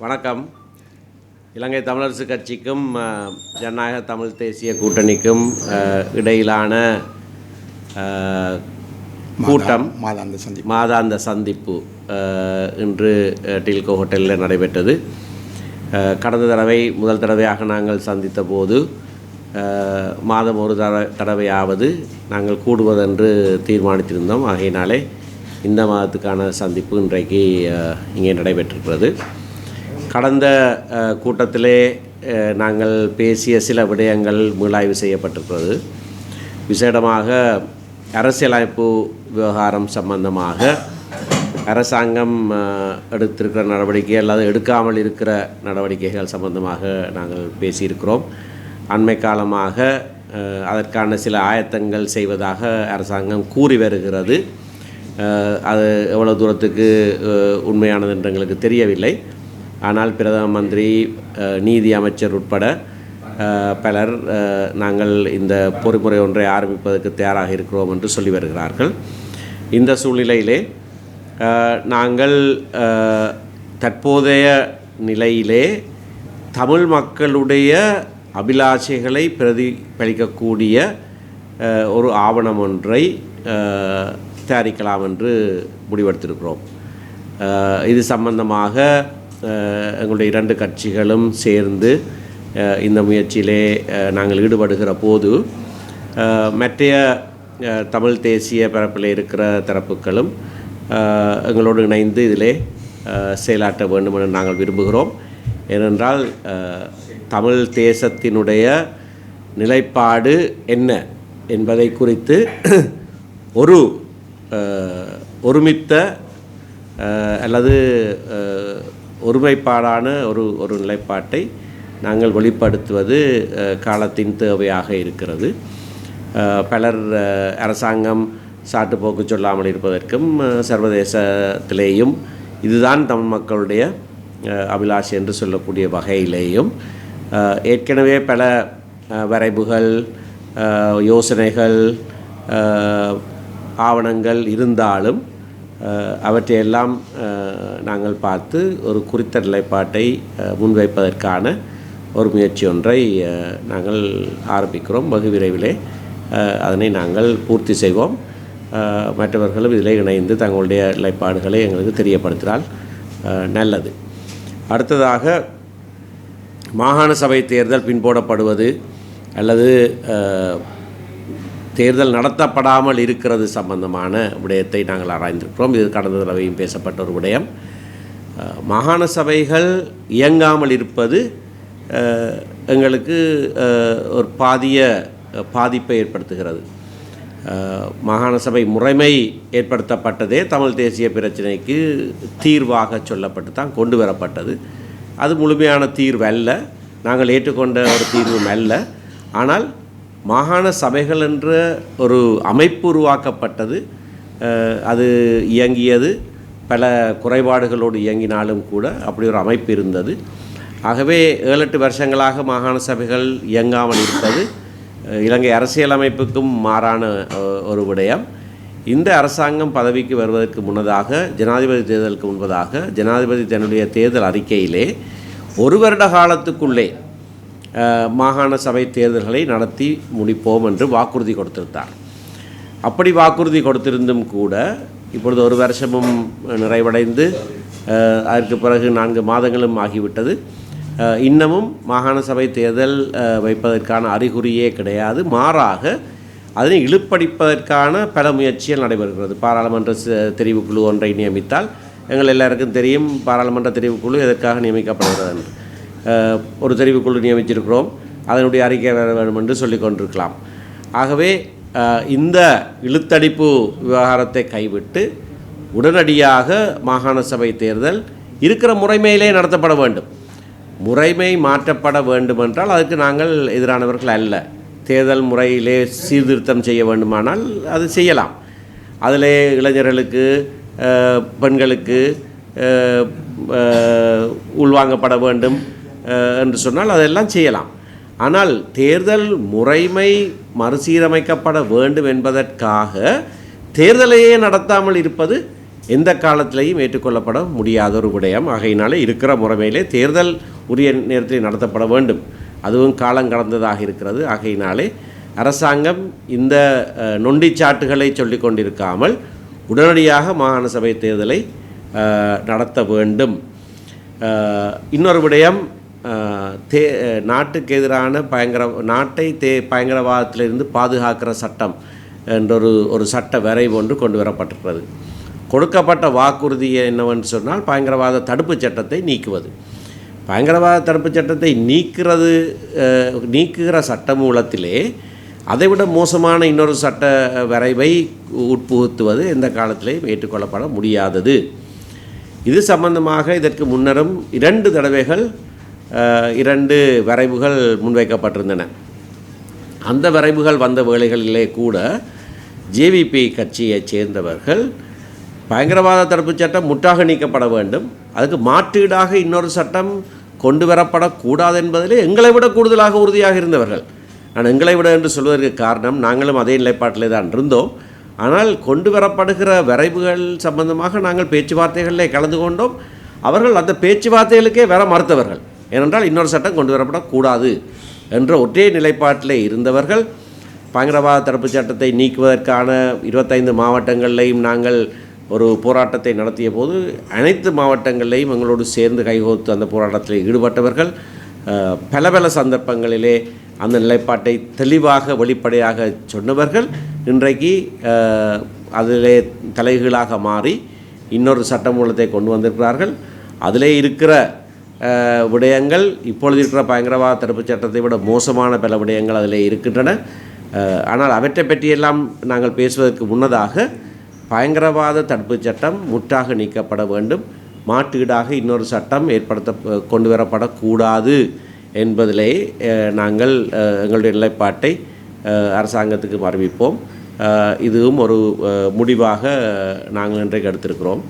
வணக்கம். இலங்கை தமிழரசு கட்சிக்கும் ஜனநாயக தமிழ் தேசிய கூட்டணிக்கும் இடையிலான கூட்டம் மாதாந்த சந்தி மாதாந்த சந்திப்பு இன்று டில்கோ ஹோட்டலில் நடைபெற்றது. கடந்த தடவை முதல் தடவையாக நாங்கள் சந்தித்த போது மாதம் ஒரு தட தடவையாவது நாங்கள் கூடுவதென்று தீர்மானித்திருந்தோம். ஆகையினாலே இந்த மாதத்துக்கான சந்திப்பு இன்றைக்கு இங்கே நடைபெற்றிருக்கிறது. கடந்த கூட்டத்திலே நாங்கள் பேசிய சில விடயங்கள் மீளாய்வு செய்யப்பட்டிருக்கிறது. விசேடமாக அரசியலமைப்பு விவகாரம் சம்பந்தமாக அரசாங்கம் எடுத்திருக்கிற நடவடிக்கை அல்லது எடுக்காமல் இருக்கிற நடவடிக்கைகள் சம்பந்தமாக நாங்கள் பேசியிருக்கிறோம். அண்மை காலமாக அதற்கான சில ஆயத்தங்கள் செய்வதாக அரசாங்கம் கூறி வருகிறது. அது எவ்வளோ தூரத்துக்கு உண்மையானது என்று எங்களுக்கு தெரியவில்லை. ஆனால் பிரதம மந்திரி நீதி அமைச்சர் உட்பட பலர் நாங்கள் இந்த பொறிமுறை ஒன்றை ஆரம்பிப்பதற்கு தயாராக இருக்கிறோம் என்று சொல்லி வருகிறார்கள். இந்த சூழ்நிலையிலே நாங்கள் தற்போதைய நிலையிலே தமிழ் மக்களுடைய அபிலாஷைகளை பிரதிபலிக்கக்கூடிய ஒரு ஆவணம் ஒன்றை தயாரிக்கலாம் என்று முடிவெடுத்திருக்கிறோம். இது சம்பந்தமாக எங்களுடைய இரண்டு கட்சிகளும் சேர்ந்து இந்த முயற்சியிலே நாங்கள் ஈடுபடுகிற போது மற்றைய தமிழ் தேசிய பரப்பில் இருக்கிற தரப்புகளும் எங்களோடு இணைந்து இதிலே செயலாற்ற வேண்டும் என நாங்கள் விரும்புகிறோம். ஏனென்றால் தமிழ் தேசத்தினுடைய நிலைப்பாடு என்ன என்பதை குறித்து ஒரு ஒருமித்த அல்லது ஒருமைப்பாடான ஒரு ஒரு நிலைப்பாட்டை நாங்கள் வெளிப்படுத்துவது காலத்தின் தேவையாக இருக்கிறது. பலர் அரசாங்கம் சாட்டுப்போக்கு சொல்லாமல் இருப்பதற்கும் சர்வதேசத்திலேயும் இதுதான் தமிழ் மக்களுடைய அபிலாஷ் அபிலாஷை என்று சொல்லக்கூடிய வகையிலேயும் ஏற்கனவே பல வரைவுகள் யோசனைகள் ஆவணங்கள் இருந்தாலும் அவற்றையெல்லாம் நாங்கள் பார்த்து ஒரு குறித்த நிலைப்பாட்டை முன்வைப்பதற்கான ஒரு முயற்சி ஒன்றை நாங்கள் ஆரம்பிக்கிறோம். வெகு விரைவிலே அதனை நாங்கள் பூர்த்தி செய்வோம். மற்றவர்களும் இதில் இணைந்து தங்களுடைய நிலைப்பாடுகளை எங்களுக்கு தெரியப்படுத்தினால் நல்லது. அடுத்ததாக மாகாண சபை தேர்தல் பின்போடப்படுவது அல்லது தேர்தல் நடத்தப்படாமல் இருக்கிறது சம்பந்தமான விடயத்தை நாங்கள் ஆராய்ந்திருக்கிறோம். இது கடந்த தடவையும் பேசப்பட்ட ஒரு விடயம். மாகாண சபைகள் இயங்காமல் இருப்பது எங்களுக்கு ஒரு பாதிய பாதிப்பை ஏற்படுத்துகிறது. மாகாண சபை முறைமை ஏற்படுத்தப்பட்டதே தமிழ் தேசிய பிரச்சினைக்கு தீர்வாக சொல்லப்பட்டு தான் கொண்டு வரப்பட்டது. அது முழுமையான தீர்வு அல்ல. நாங்கள் ஏற்றுக்கொண்ட ஒரு தீர்வும் அல்ல. ஆனால் மாகாண சபைகள் என்ற ஒரு அமைப்பு உருவாக்கப்பட்டது. அது இயங்கியது. பல குறைபாடுகளோடு இயங்கினாலும் கூட அப்படி ஒரு அமைப்பு இருந்தது. ஆகவே ஏழு எட்டு வருஷங்களாக மாகாண சபைகள் இயங்காமல் இருப்பது இலங்கை அரசியலமைப்புக்கும் மாறான ஒரு விடயம். இந்த அரசாங்கம் பதவிக்கு வருவதற்கு முன்னதாக ஜனாதிபதி தேர்தலுக்கு முன்பதாக ஜனாதிபதி தன்னுடைய தேர்தல் அறிக்கையிலே ஒரு வருட காலத்துக்குள்ளே மாகாண சபை தேர்தல்களை நடத்தி முடிப்போம் என்று வாக்குறுதி கொடுத்திருந்தார். அப்படி வாக்குறுதி கொடுத்திருந்தும் கூட இப்பொழுது ஒரு வருஷமும் நிறைவடைந்து அதற்கு பிறகு நான்கு மாதங்களும் ஆகிவிட்டது. இன்னமும் மாகாண சபை தேர்தல் வைப்பதற்கான அறிகுறியே கிடையாது. மாறாக அதனை இழுப்படிப்பதற்கான பல முயற்சிகள் நடைபெறுகிறது. பாராளுமன்ற தெரிவுக்குழு ஒன்றை நியமித்தால் எங்கள் எல்லாருக்கும் தெரியும் பாராளுமன்ற தெரிவுக்குழு எதற்காக நியமிக்கப்படுகிறது என்று. ஒரு தெரிவுக்குழு நியமிச்சிருக்கிறோம் அதனுடைய அறிக்கை வேற வேண்டும் என்று சொல்லிக் கொண்டிருக்கலாம். ஆகவே இந்த இழுத்தடிப்பு விவகாரத்தை கைவிட்டு உடனடியாக மாகாண சபை தேர்தல் இருக்கிற முறைமையிலே நடத்தப்பட வேண்டும். முறைமை மாற்றப்பட வேண்டுமென்றால் அதுக்கு நாங்கள் எதிரானவர்கள் அல்ல. தேர்தல் முறையிலே சீர்திருத்தம் செய்ய வேண்டுமானால் அது செய்யலாம். அதிலே இளைஞர்களுக்கு பெண்களுக்கு உள்வாங்கப்பட வேண்டும். என்று சொன்னால் அதெல்லாம் செய்யலாம். ஆனால் தேர்தல் முறைமை மறுசீரமைக்கப்பட வேண்டும் என்பதற்காக தேர்தலையே நடத்தாமல் இருப்பது எந்த காலத்திலையும் ஏற்றுக்கொள்ளப்பட முடியாத ஒரு விடயம். ஆகையினாலே இருக்கிற முறைமையிலே தேர்தல் உரிய நேரத்தில் நடத்தப்பட வேண்டும். அதுவும் காலம் கடந்ததாக இருக்கிறது. ஆகையினாலே அரசாங்கம் இந்த நொண்டிச்சாட்டுகளை சொல்லி கொண்டிருக்காமல் உடனடியாக மாகாண சபை தேர்தலை நடத்த வேண்டும். இன்னொரு விடயம் தே நாட்டுக்கு எதிரான பயங்கர நாட்டை தே பயங்கரவாதத்திலிருந்து பாதுகாக்கிற சட்டம் என்றொரு ஒரு சட்ட வரைவு ஒன்று கொண்டு வரப்பட்டிருக்கிறது. கொடுக்கப்பட்ட வாக்குறுதி என்னவென்று சொன்னால் பயங்கரவாத தடுப்புச் சட்டத்தை நீக்குவது. பயங்கரவாத தடுப்புச் சட்டத்தை நீக்கிறது நீக்குகிற நீக்குகிற சட்டமூலத்திலே அதைவிட மோசமான இன்னொரு சட்ட வரைவை உட்புகுத்துவது எந்த காலத்திலேயும் ஏற்றுக்கொள்ளப்பட முடியாதது. இது சம்பந்தமாக இதற்கு முன்னரும் இரண்டு தடவைகள் இரண்டு வரைவுகள் முன்வைக்கப்பட்டிருந்தன. அந்த வரைவுகள் வந்த வேளைகளிலே கூட ஜேவிபி கட்சியைச் சேர்ந்தவர்கள் பயங்கரவாத தடுப்புச் சட்டம் முற்றாக நீக்கப்பட வேண்டும். அதுக்கு மாற்றீடாக இன்னொரு சட்டம் கொண்டு வரப்படக்கூடாது என்பதிலே எங்களை விட கூடுதலாக உறுதியாக இருந்தவர்கள். நான் எங்களை விட என்று சொல்வதற்கு காரணம் நாங்களும் அதே நிலைப்பாட்டிலே தான் இருந்தோம். ஆனால் கொண்டு வரப்படுகிற வரைவுகள் சம்பந்தமாக நாங்கள் பேச்சுவார்த்தைகளிலே கலந்து கொண்டோம். அவர்கள் அந்த பேச்சுவார்த்தைகளுக்கே வர மறுத்தவர்கள். ஏனென்றால் இன்னொரு சட்டம் கொண்டு வரப்படக்கூடாது என்ற ஒற்றை நிலைப்பாட்டிலே இருந்தவர்கள் பயங்கரவாத தடுப்புச் சட்டத்தை நீக்குவதற்கான இருபத்தைந்து மாவட்டங்களிலையும் நாங்கள் ஒரு போராட்டத்தை நடத்திய போது அனைத்து மாவட்டங்களிலேயும் எங்களோடு சேர்ந்து கைகோர்த்து அந்த போராட்டத்தில் ஈடுபட்டவர்கள் பல பல சந்தர்ப்பங்களிலே அந்த நிலைப்பாட்டை தெளிவாக வெளிப்படையாக சொன்னவர்கள். இன்றைக்கு அதிலே தலைகீழாக மாறி இன்னொரு சட்டமூலத்தை கொண்டு வந்திருக்கிறார்கள். அதிலே இருக்கிற விடயங்கள் இப்பொழுது இருக்கிற பயங்கரவாத தடுப்புச் சட்டத்தை விட மோசமான பல விடயங்கள் அதில் இருக்கின்றன. ஆனால் அவற்றை பற்றியெல்லாம் நாங்கள் பேசுவதற்கு முன்னதாக பயங்கரவாத தடுப்புச் சட்டம் முற்றாக நீக்கப்பட வேண்டும். மாற்றீடாக இன்னொரு சட்டம் ஏற்படுத்த கொண்டு வரப்படக்கூடாது என்பதிலே நாங்கள் எங்களுடைய நிலைப்பாட்டை அரசாங்கத்துக்கு அறிவிப்போம் இதுவும் ஒரு முடிவாக நாங்கள் இன்றைக்கு எடுத்திருக்கிறோம்.